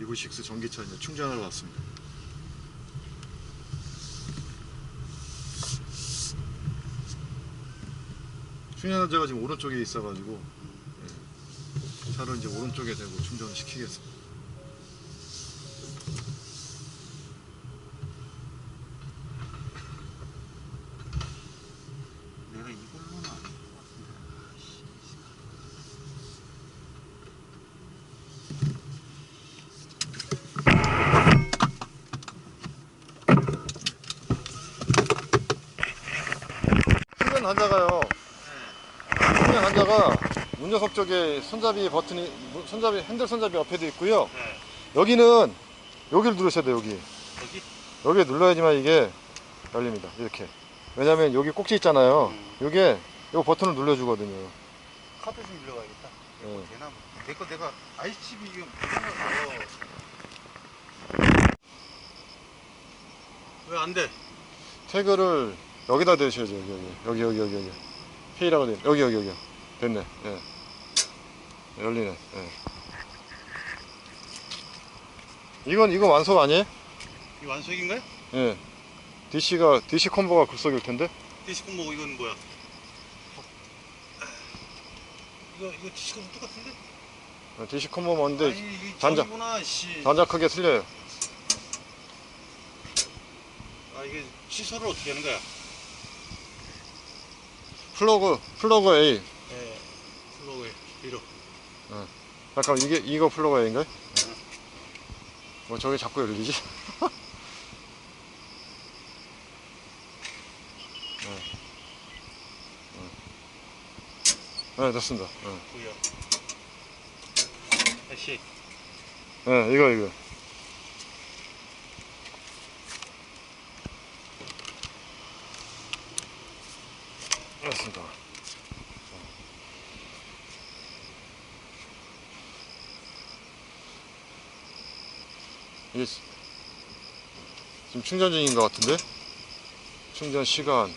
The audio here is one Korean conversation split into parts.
이브식스 전기차 이제 충전하러 왔습니다. 충전자가 지금 오른쪽에 있어가지고 예, 차를 이제 오른쪽에 대고 충전을 시키겠습니다. 내가 충전 단자가요. 충전 단자가 운전석 쪽에 손잡이 버튼이 손잡이 핸들 손잡이 옆에도 있고요. 네. 여기는 여기를 누르셔야 돼요. 여기 여기? 여기에 눌러야지만 이게 열립니다. 이렇게. 왜냐면 여기 꼭지 있잖아요. 음. 요게 요 버튼을 눌러주거든요. 카드 좀 빌려가야겠다. 예. 되나? 내거 내가 ICB 이거 불러놨어. 왜안 돼? 태그를 여기다 대셔야죠. 여기 여기 여기 여기 여기 페이라고 돼. 여기 여기 여기 됐네. 예. 열리네. 예. 이건 이거 완속 아니에요? 이 완속인가요? 예. DC가 DC 콤보가 급속일 텐데. 디스코 뭐 이건 뭐야? 이거 이거 디스코 똑같은데? 어, DC 콤보 뭔데 단자. 단자 크게 틀려요. 아 이게 취소를 어떻게 하는 거야? 플러그 플러그 A. 예. 플로그에 위로. 잠깐 이게 이거 플러그 A인가요? 뭐 저게 자꾸 열리지? 네. 네, 됐습니다. 네. 다시. 네, 이거 이거. 됐습니다. 이게 지- 지금 충전 중인 것 같은데? 충전 시간.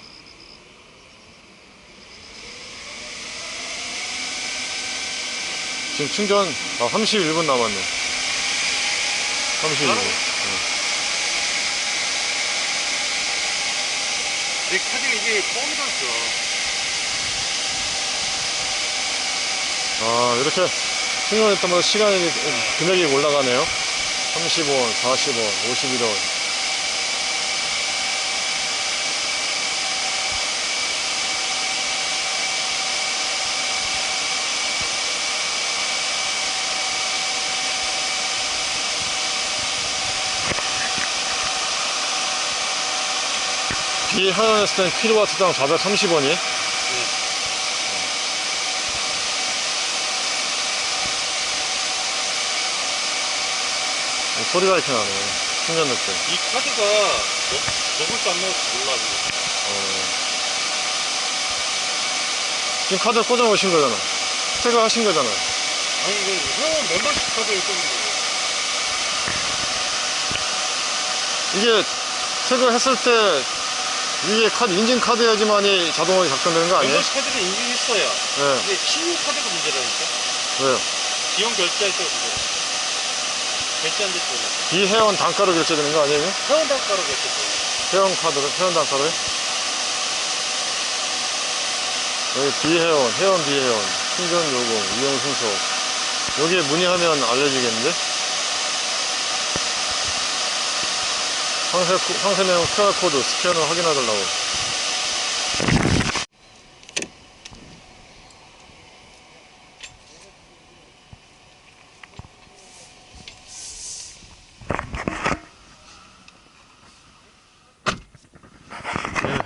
지금 충전 아, 31분 남았네. 31분. 내 카드가 이게 뻥이 났어. 아, 이렇게 충전할 때마다 시간이, 금액이 올라가네요. 30원, 40원, 51원. 비하였을 땐 킬로와트당 430원이 소리가 이렇게 나네. 충전 넣을 때. 이 카드가 먹, 먹을 거안 먹을지 몰라. 지금. 어. 지금 카드 꽂아 놓으신 거잖아. 태그 하신 거잖아. 아니 이거 회원 멤버십 카드를 썼는데. 이게 태그 했을 때 이게 카드, 인증 카드여야지만이 자동으로 작동되는 거 아니에요? 멤버십 카드를 인증했어요. 네. 이게 신용 카드가 문제라니까. 왜요? 비용 결제할 때가 문제라. 결제 안 됐잖아. 비회원 단가로 결제되는 거 아니에요? 회원 단가로 결제돼. 회원 카드로, 회원 단가로요? 여기 비회원, 회원 비회원, 충전 요금, 이용 순서. 여기에 문의하면 알려주겠는데? 상세, 코- 상세 내용 QR코드 스캔을 확인해달라고.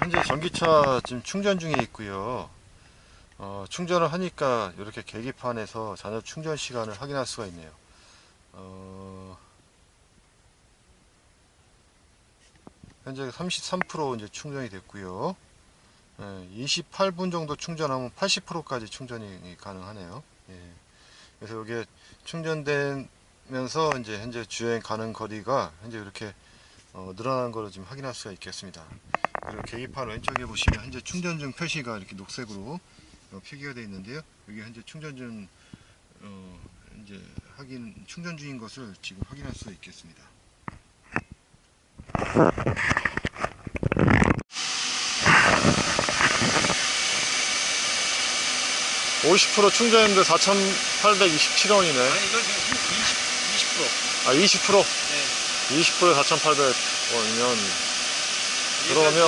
현재 전기차 지금 충전 중에 있고요. 어, 충전을 하니까 이렇게 계기판에서 잔여 충전 시간을 확인할 수가 있네요. 어, 현재 33% 이제 충전이 됐고요. 28분 정도 충전하면 80%까지 충전이 가능하네요. 예. 그래서 이게 충전되면서 이제 현재 주행 가능 거리가 현재 이렇게 어, 늘어나는 것을 지금 확인할 수가 있겠습니다. 그리고 계기판 왼쪽에 보시면 현재 충전 중 표시가 이렇게 녹색으로 어, 표기가 되어 있는데요. 여기 현재 충전 중 어, 이제 하- 확인 충전 중인 것을 지금 확인할 수 있겠습니다. (50% 충전했는데 4,827원이네) 아니 이거 지금 20, 20%. 아 (20%) 네. 20%에 4,800원이면 그러면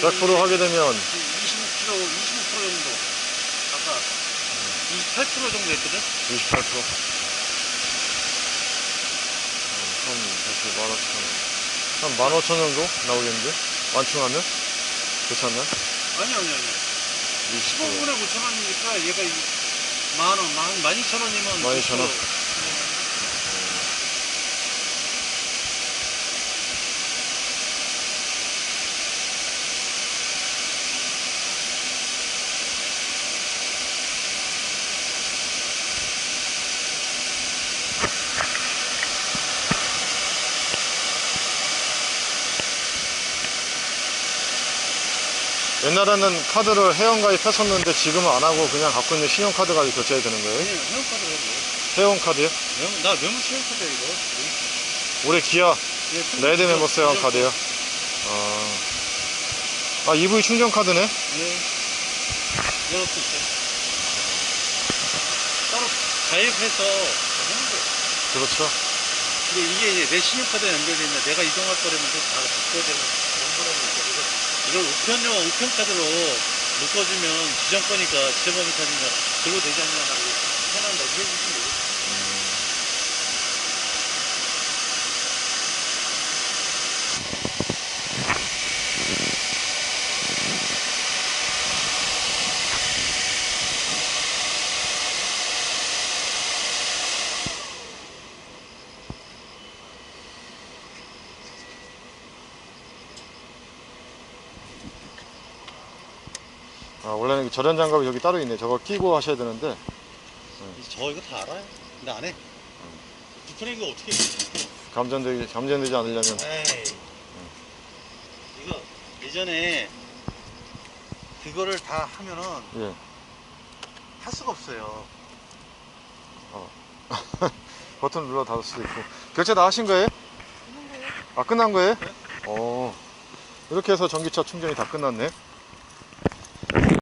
100% 하게 되면 25kg, 25% 정도. 아까 28% 정도 했거든? 28%. 어, 한, 다시 15,000원. 한 15,000원 정도 나오겠는데? 완충하면? 괜찮나? 아니, 아니, 아니. 20%. 15분에 5천원이니까 얘가 이만 원, 만, 만 이천 원이면. 12,000원. 옛날에는 카드를 회원가입 했었는데 지금은 안 하고 그냥 갖고 있는 신용카드 가지고 결제해야 되는 거예요? 아니, 회원카드 해도. 회원카드요? 명, 나 명문 체육카드야, 이거. 올해 기아 예, 레드 멤버스 회원 카드요? 아, 아 EV 충전 카드네? 네. 이것도 있어요. 따로 가입해서 하는 거예요. 그렇죠. 근데 이게 이제 내 신용카드에 연결돼 있는데 내가 이동할 거라면 다 바꿔야 되는 거라고 이걸 우편용 우편카드로 묶어주면 지정 거니까 지정 범위 카드니까 그걸로 되지 않냐 하고 편한다 이게 무슨 얘기 아, 원래는 절연 장갑이 여기 따로 있네. 저거 끼고 하셔야 되는데. 저 이거 다 알아요 근데 안해 불편해 이거 어떻게 해 감전되지, 감전되지 않으려면. 에이 이거 예전에 그거를 다 하면은 예. 할 수가 없어요 버튼 눌러 닫을 수도 있고. 결제 다 하신 거예요? 아, 끝난 거예요? 네. 어. 이렇게 해서 전기차 충전이 다 끝났네.